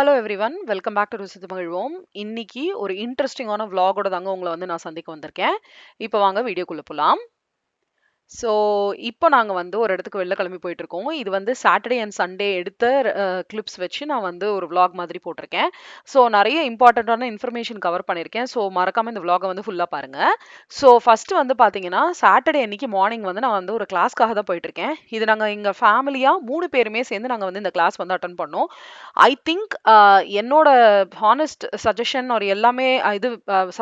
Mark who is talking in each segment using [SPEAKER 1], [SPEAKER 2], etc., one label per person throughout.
[SPEAKER 1] Hello everyone welcome back to ருசித்து மகிழ்வோம் இன்னைக்கு ஒரு இன்ட்ரெஸ்டிங்கான விலாகோட தாங்க உங்களை வந்து நான் சந்திக்க வந்திருக்கேன். இப்போ வாங்க வீடியோக்குள்ளே போகலாம் ஸோ இப்போ நாங்கள் வந்து ஒரு இடத்துக்கு வெளில கிளம்பி போயிட்டுருக்கோம். இது வந்து சாட்டர்டே அண்ட் சண்டே எடுத்த கிளிப்ஸ் வச்சு நான் வந்து ஒரு vlog மாதிரி போட்டிருக்கேன். ஸோ நிறைய இம்பார்ட்டண்ட்டான இன்ஃபர்மேஷன் கவர் பண்ணியிருக்கேன். ஸோ மறக்காம இந்த vlog-அ வந்து ஃபுல்லாக பாருங்க. ஸோ ஃபர்ஸ்ட்டு வந்து பார்த்தீங்கன்னா சாட்டர்டே அன்னைக்கு மார்னிங் வந்து நான் வந்து ஒரு கிளாஸ்க்காக தான் போயிட்டுருக்கேன். இது நாங்கள் எங்கள் ஃபேமிலியாக மூணு பேருமே சேர்ந்து நாங்கள் வந்து இந்த கிளாஸ் வந்து அட்டன் பண்ணோம். ஐ திங்க் என்னோட ஹானஸ்ட் சஜஷன் ஒரு எல்லாமே அஹ், இது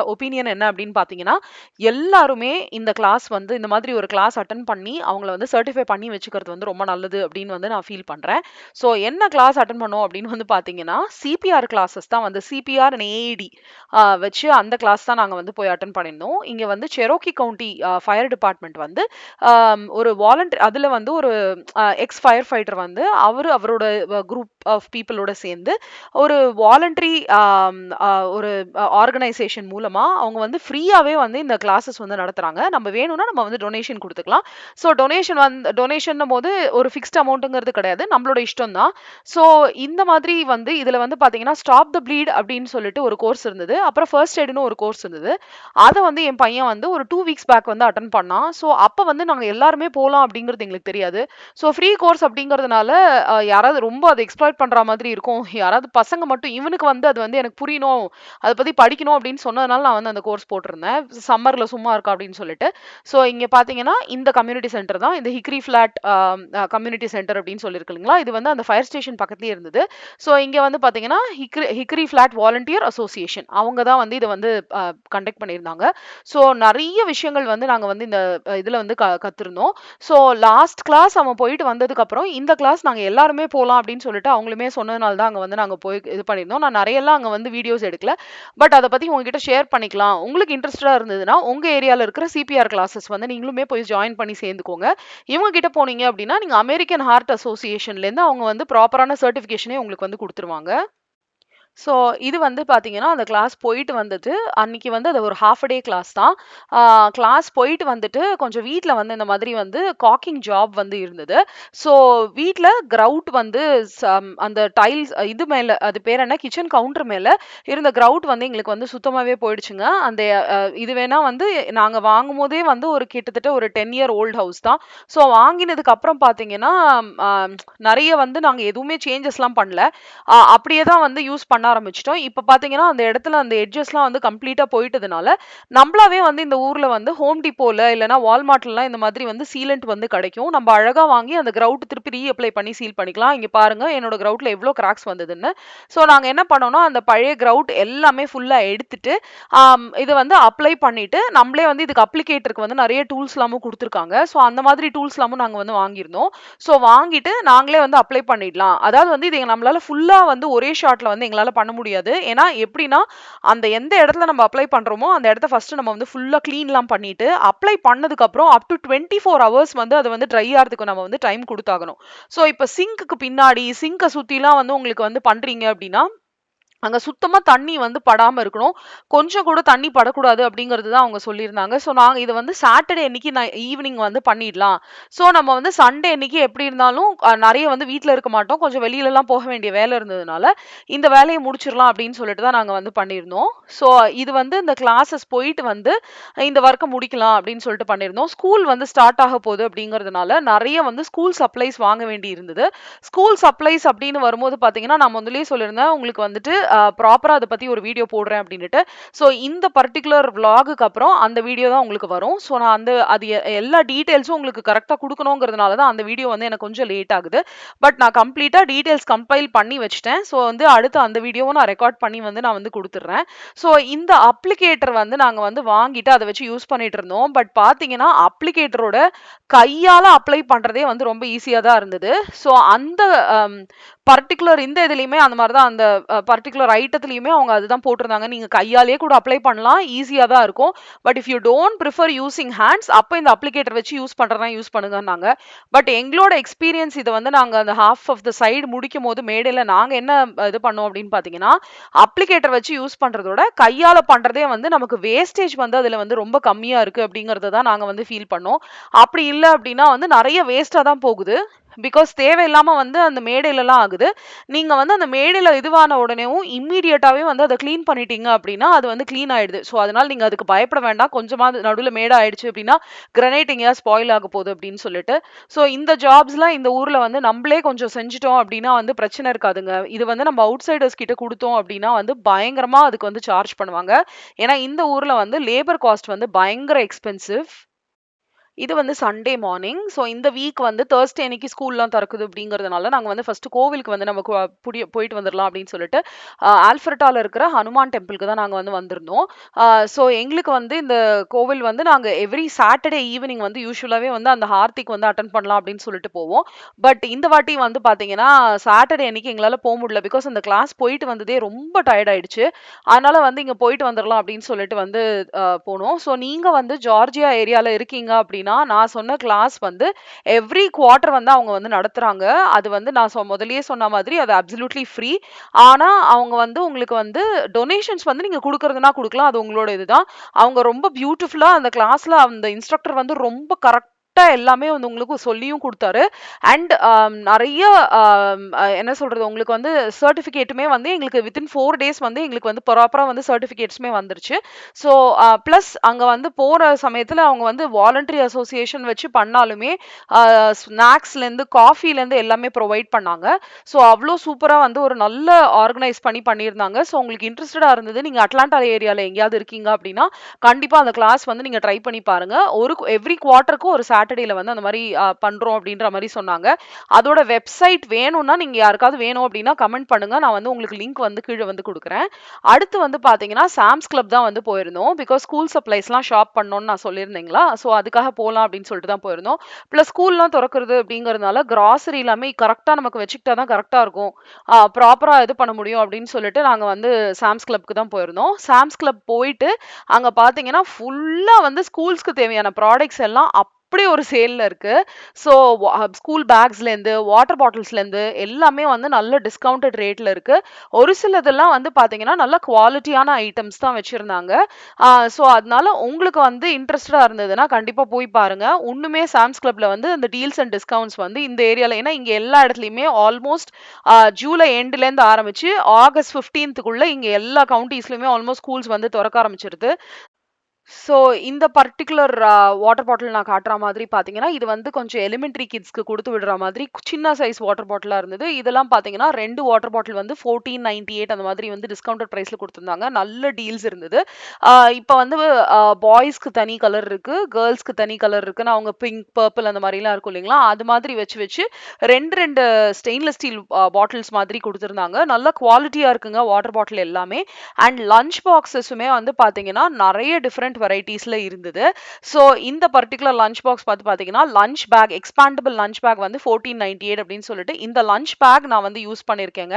[SPEAKER 1] ஒப்பீனியன் என்ன அப்படின்னு பார்த்தீங்கன்னா எல்லாருமே இந்த கிளாஸ் வந்து இந்த மாதிரி ஒரு கிளாஸ் அட்டன் பண்ணி அவங்கள வந்து சர்டிஃபை பண்ணி வச்சுக்கிறது வந்து ரொம்ப நல்லது அப்படின்னு வந்து நான் ஃபீல் பண்ணுறேன் ஸோ என்ன கிளாஸ் அட்டன் பண்ணோம் அப்படின்னு வந்து பார்த்தீங்கன்னா சிபிஆர் கிளாஸஸ் தான் வந்து சிபிஆர் அண்ட் வச்சு அந்த கிளாஸ் தான் நாங்கள் வந்து போய் அட்டன் பண்ணியிருந்தோம். இங்கே வந்து செரோக்கி கவுண்டி ஃபயர் டிபார்ட்மெண்ட் வந்து ஒரு வாலண்டியர் அதில் வந்து ஒரு எக்ஸ் ஃபயர் ஃபைட்டர் வந்து அவர் அவரோட குரூப் ஆஃப் பீப்புளோட சேர்ந்து ஒரு வாலண்ட்ரி ஒரு ஆர்கனைசேஷன் மூலமாக அவங்க வந்து ஃப்ரீயாகவே வந்து இந்த கிளாஸஸ் வந்து நடத்துகிறாங்க நம்ம வேணும்னா நம்ம வந்து டொனேஷன் கொடுத்துக்கலாம். ஸோ டொனேஷன் வந்து டொனேஷன் போது ஒரு ஃபிக்ஸ்ட் அமௌண்ட்டுங்கிறது கிடையாது. நம்மளோட இஷ்டம் தான் ஸோ இந்த மாதிரி வந்து இதில் வந்து பார்த்தீங்கன்னா ஸ்டாப் த ப்ளீட் அப்படின்னு சொல்லிட்டு ஒரு கோர்ஸ் இருந்தது. அப்புறம் ஃபர்ஸ்ட் எய்டுன்னு ஒரு கோர்ஸ் இருந்தது. அதை வந்து என் பையன் வந்து ஒரு டூ வீக்ஸ் பேக் வந்து அட்டன் பண்ணான். ஸோ அப்போ வந்து நாங்கள் எல்லாருமே போகலாம் அப்படிங்கிறது எங்களுக்கு தெரியாது. ஸோ ஃப்ரீ கோர்ஸ் அப்படிங்கிறதுனால யாராவது ரொம்ப அதை எக்ஸ்ப்ளாய்ட் பண்ணுற மாதிரி இருக்கும். யாராவது பசங்க மட்டும் இவனுக்கு வந்து அது வந்து எனக்கு புரியணும் அதை பற்றி படிக்கணும் அப்படின்னு சொன்னதுனால நான் வந்து அந்த கோர்ஸ் போட்டிருந்தேன். சம்மரில் சும்மா இருக்கா அப்படின்னு சொல்லிட்டு. ஸோ இங்கே பார்த்தீங்கன்னா இந்த கம்யூனிட்டி சென்டர் தான் இந்த ஹிக்ரி ஃபிளாட் கம்யூனிட்டி சென்டர் அப்படின்னு சொல்லியிருக்கீங்களா இல்லைங்களா இது வந்து அந்த ஃபயர் ஸ்டேஷன் பக்கத்துலேயே இருந்தது. ஸோ இங்கே வந்து பார்த்தீங்கன்னா Hickory Hickory Flat volunteer association அவங்க தான் வந்து இதை வந்து கண்டக்ட் பண்ணியிருந்தாங்க. ஸோ நிறைய விஷயங்கள் வந்து நாங்கள் வந்து இந்த இதில் வந்து க கற்றுருந்தோம் ஸோ லாஸ்ட் கிளாஸ் அவன் போயிட்டு வந்ததுக்கப்புறம் இந்த கிளாஸ் நாங்கள் எல்லாருமே போகலாம் அப்படின்னு சொல்லிட்டு அவங்களுமே சொன்னதுனால தான் அங்கே வந்து நாங்கள் போய் இது பண்ணியிருந்தோம். நான் நிறையெல்லாம் அங்கே வந்து வீடியோஸ் எடுக்கல. பட் அதை பற்றி உங்ககிட்ட ஷேர் பண்ணிக்கலாம். உங்களுக்கு இன்ட்ரெஸ்டடா இருந்ததுன்னா உங்கள் ஏரியாவில் இருக்கிற சிபிஆர் கிளாஸஸ் வந்து நீங்களுமே போய் ஜாயின் ஜாயின் பண்ணி சேர்ந்துக்கோங்க. இவங்க கிட்ட போனீங்க அப்படின்னா நீங்க அமெரிக்கன் ஹார்ட் அசோசியேஷன்ல இருந்து அவங்க வந்து ப்ராப்பரான சர்டிஃபிகேஷனே உங்களுக்கு வந்து கொடுத்துருவாங்க. ஸோ இது வந்து பார்த்தீங்கன்னா அந்த கிளாஸ் போயிட்டு வந்தது அன்னைக்கு வந்து அது ஒரு ஹாஃப் டே கிளாஸ் தான். கிளாஸ் போயிட்டு வந்துட்டு கொஞ்சம் வீட்டில் வந்து இந்த மாதிரி வந்து காக்கிங் ஜாப் வந்து இருந்தது. ஸோ வீட்டில் கிரவுட் வந்து சம்- அந்த டைல்ஸ் இது மேலே அது பேர் என்ன? கிச்சன் கவுண்டர் மேலே இருந்த கிரவுட் வந்து எங்களுக்கு வந்து சுத்தமாகவே போயிடுச்சுங்க. அந்த இது வேணால் வந்து நாங்கள் வாங்கும் போதே வந்து ஒரு கிட்டத்தட்ட ஒரு டென் இயர் ஓல்ட் ஹவுஸ் தான். ஸோ வாங்கினதுக்கு அப்புறம் பார்த்தீங்கன்னா நிறைய வந்து நாங்கள் எதுவுமே சேஞ்சஸ்லாம் பண்ணல. அப்படியே தான் வந்து யூஸ் பண்ண ஆரம்பிச்சிட்டோம். இப்போ பார்த்தீங்கன்னா அந்த இடத்துல அந்த எட்ஜஸ்லாம் வந்து கம்ப்ளீட்டாக போயிட்டதுனால நம்மளாவே வந்து இந்த ஊரில் வந்து ஹோம் டிப்போல இல்லைனா வால்மார்ட்லாம் இந்த மாதிரி வந்து சீலண்ட் வந்து கிடைக்கும். நம்ம அழகாக வாங்கி அந்த கிரவுட் திருப்பி ரீஅப்ளை பண்ணி சீல் பண்ணிக்கலாம். இங்கே பாருங்கள் என்னோட கிரவுட்டில் எவ்வளோ கிராக்ஸ் வந்ததுன்னு. ஸோ நாங்கள் என்ன பண்ணோம்னா அந்த பழைய கிரவுட் எல்லாமே ஃபுல்லாக எடுத்துட்டு இதை வந்து அப்ளை பண்ணிட்டு நம்மளே வந்து இதுக்கு அப்ளிகேட்டருக்கு வந்து நிறைய டூல்ஸ்லாமும் கொடுத்துருக்காங்க. ஸோ அந்த மாதிரி டூல்ஸ்லாமும் நாங்கள் வந்து வாங்கியிருந்தோம். ஸோ வாங்கிட்டு நாங்களே வந்து அப்ளை பண்ணிடலாம். அதாவது வந்து இது நம்மளால ஃபுல்லாக வந்து ஒரே ஷாட்டில் வந்து எங்களால் பண்ண முடியாது. ஏன்னா எப்படின்னா அந்த எந்த இடத்துல நம்ம அப்ளை பண்றோமோ அந்த இடத்த ஃபர்ஸ்ட் நம்ம வந்து ஃபுல்லா க்ளீன்லாம் பண்ணிட்டு அப்ளை பண்ணதுக்கு அப்புறம் up to twenty four hours வந்து அது வந்து ட்ரை ஆகிறதுக்கு நம்ம வந்து டைம் கொடுத்தாகணும். ஸோ இப்போ சிங்க்குக்கு பின்னாடி சிங்கை சுற்றிலாம் வந்து உங்களுக்கு வந்து பண்றீங்க அப்படின்னா அங்கே சுத்தமாக தண்ணி வந்து படாமல் இருக்கணும். கொஞ்சம் கூட தண்ணி படக்கூடாது அப்படிங்கிறது தான் அவங்க சொல்லியிருந்தாங்க. ஸோ நாங்கள் இதை வந்து சாட்டர்டே அன்னைக்கு நான் ஈவினிங் வந்து பண்ணிடலாம். ஸோ நம்ம வந்து சண்டே அன்னைக்கு எப்படி இருந்தாலும் நிறைய வந்து வீட்டில் இருக்க மாட்டோம். கொஞ்சம் வெளியிலலாம் போக வேண்டிய வேலை இருந்ததுனால இந்த வேலையை முடிச்சிடலாம் அப்படின்னு சொல்லிட்டு தான் நாங்கள் வந்து பண்ணியிருந்தோம். ஸோ இது வந்து இந்த கிளாஸஸ் போயிட்டு வந்து இந்த ஒர்க்கை முடிக்கலாம் அப்படின்னு சொல்லிட்டு பண்ணியிருந்தோம். ஸ்கூல் வந்து ஸ்டார்ட் ஆக போகுது அப்படிங்கிறதுனால நிறைய வந்து ஸ்கூல் சப்ளைஸ் வாங்க வேண்டி இருந்தது. ஸ்கூல் சப்ளைஸ் அப்படின்னு வரும்போது பார்த்தீங்கன்னா நான் முதலே சொல்லியிருந்தேன். உங்களுக்கு வந்துட்டு ப்ராப்பராக அதை பற்றி ஒரு வீடியோ போடுறேன் அப்படின்ட்டு ஸோ இந்த பர்டிகுலர் விலாகுக்கு அப்புறம் அந்த வீடியோ தான் உங்களுக்கு வரும். ஸோ நான் அந்த அது எல்லா டீட்டெயில்ஸும் உங்களுக்கு கரெக்டாக கொடுக்கணுங்கிறதுனால தான் அந்த வீடியோ வந்து எனக்கு கொஞ்சம் லேட் ஆகுது. பட் நான் கம்ப்ளீட்டாக டீட்டெயில்ஸ் கம்பைல் பண்ணி வச்சுட்டேன். ஸோ வந்து அடுத்து அந்த வீடியோவும் நான் ரெக்கார்ட் பண்ணி வந்து நான் வந்து கொடுத்துட்றேன். ஸோ இந்த அப்ளிகேட்டர் வந்து நாங்கள் வந்து வாங்கிட்டு அதை வச்சு யூஸ் பண்ணிட்டு இருந்தோம். பட் பார்த்தீங்கன்னா அப்ளிகேட்டரோட கையால் அப்ளை பண்ணுறதே வந்து ரொம்ப ஈஸியாக தான் இருந்தது. ஸோ அந்த பர்டிகுலர் இந்த இதுலையுமே அந்த மாதிரி தான் அந்த பர்டிகுலர் ஐட்டத்துலையுமே அவங்க அதுதான் போட்டிருந்தாங்க. நீங்கள் கையாலேயே கூட அப்ளை பண்ணலாம். ஈஸியாக தான் இருக்கும். But if you don't prefer using hands அப்போ இந்த அப்ளிகேட்டர் வச்சு யூஸ் பண்ணுறதா யூஸ் பண்ணுங்கன்னாங்க. பட் எங்களோட எக்ஸ்பீரியன்ஸ் இதை வந்து நாங்கள் அந்த ஹாஃப் ஆஃப் த சைடு முடிக்கும் போது மேடையில் நாங்கள் என்ன இது பண்ணோம் அப்படின்னு பார்த்தீங்கன்னா அப்ளிகேட்டர் வச்சு யூஸ் பண்ணுறதோட கையால் பண்ணுறதே வந்து நமக்கு வேஸ்டேஜ் வந்து அதில் வந்து ரொம்ப கம்மியாக இருக்குது அப்படிங்கிறத தான் நாங்கள் வந்து ஃபீல் பண்ணோம். அப்படி இல்லை அப்படின்னா வந்து நிறைய வேஸ்ட்டாக தான் போகுது. பிகாஸ் தேவையில்லாமல் வந்து அந்த மேடையிலலாம் ஆகுது. நீங்கள் வந்து அந்த மேடையில் இதுவான உடனேவும் இம்மீடியட்டாகவே வந்து அதை க்ளீன் பண்ணிட்டீங்க அப்படின்னா அது வந்து க்ளீன் ஆயிடுது. ஸோ அதனால் நீங்கள் அதுக்கு பயப்பட வேண்டாம். கொஞ்சமாவது நடுவில் மேடை ஆயிடுச்சு அப்படின்னா கிரனைட் எங்கேயா ஸ்பாயில் ஆக போகுது அப்படின்னு சொல்லிட்டு. ஸோ இந்த ஜாப்ஸ்லாம் இந்த ஊரில் வந்து நம்மளே கொஞ்சம் செஞ்சுட்டோம் அப்படின்னா வந்து பிரச்சனை இருக்காதுங்க. இது வந்து நம்ம அவுட் சைடர்ஸ் கிட்ட கொடுத்தோம் அப்படின்னா வந்து பயங்கரமாக அதுக்கு வந்து சார்ஜ் பண்ணுவாங்க. ஏன்னா இந்த ஊரில் வந்து லேபர் காஸ்ட் வந்து பயங்கர எக்ஸ்பென்சிவ் இது வந்து சண்டே மார்னிங் ஸோ இந்த வீக் வந்து தேர்ஸ்டே அன்னைக்கு ஸ்கூல்லாம் திறக்குது அப்படிங்கிறதுனால நாங்கள் வந்து ஃபர்ஸ்ட் கோவிலுக்கு வந்து நம்ம கு- புடி போயிட்டு வந்துடலாம் அப்படின்னு சொல்லிட்டு ஆல்ஃபர்ட்டால இருக்கிற ஹனுமான் டெம்பிளுக்கு தான் நாங்கள் வந்து வந்திருந்தோம். ஸோ எங்களுக்கு வந்து இந்த கோவில் வந்து நாங்கள் எவ்ரி சாட்டர்டே ஈவினிங் வந்து யூஸ்வலாகவே வந்து அந்த ஹார்த்திக் வந்து அட்டன் பண்ணலாம் அப்படின்னு சொல்லிட்டு போவோம். பட் இந்த வாட்டி வந்து பார்த்தீங்கன்னா சாட்டர்டே அன்னைக்கு எங்களால் போக முடியல. பிகாஸ் அந்த கிளாஸ் போயிட்டு வந்ததே ரொம்ப டயர்ட் ஆயிடுச்சு. அதனால வந்து இங்கே போயிட்டு வந்துடலாம் அப்படின்னு சொல்லிட்டு வந்து போனோம். ஸோ நீங்கள் வந்து ஜார்ஜியா ஏரியாவில் இருக்கீங்க அப்படின்னா நான் சொன்ன கிளாஸ் வந்து எவ்ரி குவார்ட்டர் வந்து அவங்க வந்து நடத்துகிறாங்க அது வந்து நான் சொ முதல்லயே சொன்ன மாதிரி அது அப்சல்யூட்லி ஃப்ரீ ஆனால் அவங்க வந்து உங்களுக்கு வந்து டொனேஷன்ஸ் வந்து நீங்கள் கொடுக்குறதுனா கொடுக்கலாம். அது உங்களோட இதுதான். அவங்க ரொம்ப பியூட்டிஃபுல்லாக அந்த கிளாஸில் அந்த இன்ஸ்ட்ரக்டர் வந்து ரொம்ப கரெக்ட் கரெக்டாக எல்லாமே வந்து உங்களுக்கு சொல்லியும் கொடுத்தாரு. அண்ட் நிறைய என்ன சொல்றது உங்களுக்கு வந்து சர்டிஃபிகேட்டுமே வந்து எங்களுக்கு வித்தின் ஃபோர் டேஸ் வந்து எங்களுக்கு வந்து ப்ராப்பராக வந்து சர்டிஃபிகேட்ஸுமே வந்துருச்சு. ஸோ ப்ளஸ் அங்கே வந்து போகிற சமயத்தில் அவங்க வந்து வாலண்டரி அசோசியேஷன் வச்சு பண்ணாலுமே ஸ்நாக்ஸ்லேருந்து காஃபிலேருந்து எல்லாமே ப்ரொவைட் பண்ணாங்க. ஸோ அவ்வளோ சூப்பராக வந்து ஒரு நல்ல ஆர்கனைஸ் பண்ணி பண்ணியிருந்தாங்க. ஸோ உங்களுக்கு இன்ட்ரெஸ்டடாக இருந்தது நீங்கள் அட்லாண்டா ஏரியாவில் எங்கேயாவது இருக்கீங்க அப்படின்னா கண்டிப்பாக அந்த கிளாஸ் வந்து நீங்கள் ட்ரை பண்ணி பாருங்க. ஒரு எவ்ரி குவார்ட்டருக்கும் ஒரு சாட்டர்டேல வந்து அந்த மாதிரி பண்றோம் அப்படின்ற மாதிரி சொன்னாங்க. அதோட வெப்சைட் வேணும்னா நீங்க யாருக்காவது வேணும் அப்படின்னா கமெண்ட் பண்ணுங்க. நான் வந்து உங்களுக்கு லிங்க் வந்து கீழே வந்து கொடுக்குறேன். அடுத்து வந்து பாத்தீங்கன்னா சாம்ஸ் கிளப் தான் வந்து போயிருந்தோம். பிகாஸ் ஸ்கூல் சப்ளைஸ்லாம் ஷாப் பண்ணோம்னு நான் சொல்லியிருந்தீங்களா? ஸோ அதுக்காக போகலாம் அப்படின்னு சொல்லிட்டு தான் போயிருந்தோம். ப்ளஸ் ஸ்கூல்லாம் திறக்கிறது அப்படிங்கறதுனால கிராசரி எல்லாமே கரெக்டாக நமக்கு வச்சுக்கிட்டா தான் கரெக்டாக இருக்கும். ப்ராப்பராக இது பண்ண முடியும் அப்படின்னு சொல்லிட்டு நாங்கள் வந்து சாம்ஸ் கிளப்க்கு தான் போயிருந்தோம். சாம்ஸ் கிளப் போயிட்டு அங்கே பார்த்தீங்கன்னா ஃபுல்லாக வந்து ஸ்கூல்ஸ்க்கு தேவையான ப்ராடக்ட்ஸ் எல்லாம் அப்படி ஒரு சேலில் இருக்குது ஸோ ஸ்கூல் பேக்ஸ்லேருந்து வாட்டர் பாட்டில்ஸ்லேருந்து எல்லாமே வந்து நல்ல டிஸ்கவுண்டட் ரேட்டில் இருக்கு. ஒரு சிலதெல்லாம் வந்து பார்த்தீங்கன்னா நல்ல குவாலிட்டியான ஐட்டம்ஸ் தான் வச்சுருந்தாங்க. ஸோ அதனால உங்களுக்கு வந்து இன்ட்ரெஸ்டடாக இருந்ததுன்னா கண்டிப்பாக போய் பாருங்க. ஒன்றுமே சாம்ஸ் கிளப்பில் வந்து இந்த டீல்ஸ் அண்ட் டிஸ்கவுண்ட்ஸ் வந்து இந்த ஏரியாவில் ஏன்னா இங்கே எல்லா இடத்துலையுமே ஆல்மோஸ்ட் ஜூலை எண்ட்லேருந்து ஆரம்பிச்சு ஆகஸ்ட் ஃபிஃப்டீன்த்துக்குள்ளே இங்கே எல்லா கவுண்டிஸ்லையுமே ஆல்மோஸ்ட் ஸ்கூல்ஸ் வந்து திறக்க ஆரம்பிச்சிருது. ஸோ இந்த பர்டிகுலர் வாட்டர் பாட்டில் நான் காட்டுற மாதிரி பார்த்தீங்கன்னா இது வந்து கொஞ்சம் எலிமெண்ட்ரி கிட்ஸ்க்கு கொடுத்து விடுற மாதிரி சின்ன சைஸ் வாட்டர் பாட்டிலாக இருந்தது. இதெல்லாம் பார்த்தீங்கன்னா ரெண்டு வாட்டர் பாட்டில் வந்து ஃபோர்டீன் நைன்டி எயிட் அந்த மாதிரி வந்து டிஸ்கவுண்டட் ப்ரைஸில் கொடுத்துருந்தாங்க. நல்ல டீல்ஸ் இருந்தது. இப்போ வந்து பாய்ஸ்க்கு தனி கலர் இருக்கு கேர்ள்ஸ்க்கு தனி கலர் இருக்குன்னு அவங்க பிங்க் பர்பிள் அந்த மாதிரிலாம் இருக்கும் இல்லைங்களா? அது மாதிரி வச்சு வச்சு ரெண்டு ரெண்டு ஸ்டெயின்லெஸ் ஸ்டீல் பாட்டில்ஸ் மாதிரி கொடுத்துருந்தாங்க. நல்ல குவாலிட்டியாக இருக்குங்க வாட்டர் பாட்டில் எல்லாமே. அண்ட் லஞ்ச் பாக்ஸஸுமே வந்து பார்த்தீங்கன்னா நிறைய டிஃப்ரெண்ட் வெரைட்டிஸில் இருந்தது. ஸோ இந்த பர்டிகுலர் லஞ்ச் பாக்ஸ் பார்த்து பார்த்தீங்கன்னா lunch pack expandable lunch pack வந்து ஃபோர்டீன் நைன்டி எயிட் அப்படின்னு சொல்லிட்டு இந்த லஞ்ச் பேக் நான் வந்து யூஸ் பண்ணியிருக்கேங்க.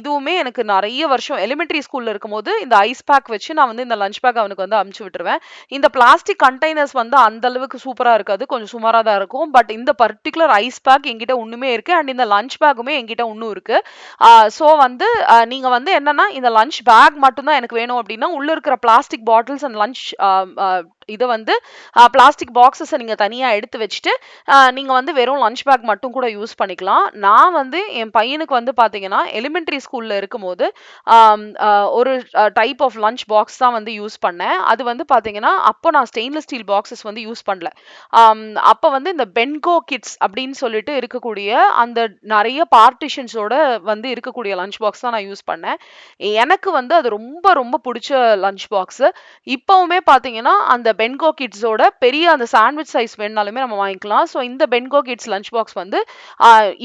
[SPEAKER 1] இதுவுமே எனக்கு நிறைய வருஷம் எலிமெண்ட்ரி ஸ்கூலில் இருக்கும்போது இந்த ஐஸ் பேக் வச்சு நான் வந்து இந்த லஞ்ச் பேக் அவனுக்கு வந்து அமுச்சு விட்டுருவேன். இந்த பிளாஸ்டிக் கண்டெய்னர்ஸ் வந்து அந்த அளவுக்கு சூப்பராக இருக்காது. கொஞ்சம் சுமாராக தான் இருக்கும். பட் இந்த பர்டிகுலர் ஐஸ் பேக் என்கிட்ட ஒன்றுமே இருக்கு. அண்ட் இந்த லஞ்ச் பேக்குமே என்கிட்ட ஒன்றும் இருக்கு. ஸோ வந்து நீங்கள் நீங்க வந்து என்னன்னா இந்த லஞ்ச் பேக் மட்டும்தான் எனக்கு வேணும் அப்படின்னா உள்ள இருக்கிற plastic bottles and lunch um, uh, இதை வந்து பிளாஸ்டிக் பாக்ஸஸை நீங்கள் தனியாக எடுத்து வச்சுட்டு நீங்கள் நீங்க வந்து வெறும் லஞ்ச் பேக் மட்டும் கூட யூஸ் பண்ணிக்கலாம். நான் வந்து என் பையனுக்கு வந்து பார்த்தீங்கன்னா எலிமெண்ட்ரி ஸ்கூலில் இருக்கும்போது ஒரு டைப் ஆஃப் லஞ்ச் பாக்ஸ் தான் வந்து யூஸ் பண்ணேன். அது வந்து பார்த்தீங்கன்னா அப்போ நான் ஸ்டெயின்லெஸ் ஸ்டீல் பாக்ஸஸ் வந்து யூஸ் பண்ணல. அப்போ வந்து இந்த பென்கோ கிட்ஸ் அப்படின்னு சொல்லிட்டு இருக்கக்கூடிய அந்த நிறைய பார்ட்டிஷன்ஸோட வந்து இருக்கக்கூடிய லஞ்ச் பாக்ஸ் தான் நான் யூஸ் பண்ணேன். எனக்கு வந்து அது ரொம்ப ரொம்ப பிடிச்ச லஞ்ச் பாக்ஸு இப்போவுமே பார்த்தீங்கன்னா அந்த பென்கோ கிட்ஸோட பெரிய அந்த சாண்ட்விச் சைஸ் வேணுனாலுமே நம்ம வாங்கிக்கலாம். ஸோ இந்த பென்கோ கிட்ஸ் லஞ்ச் பாக்ஸ் வந்து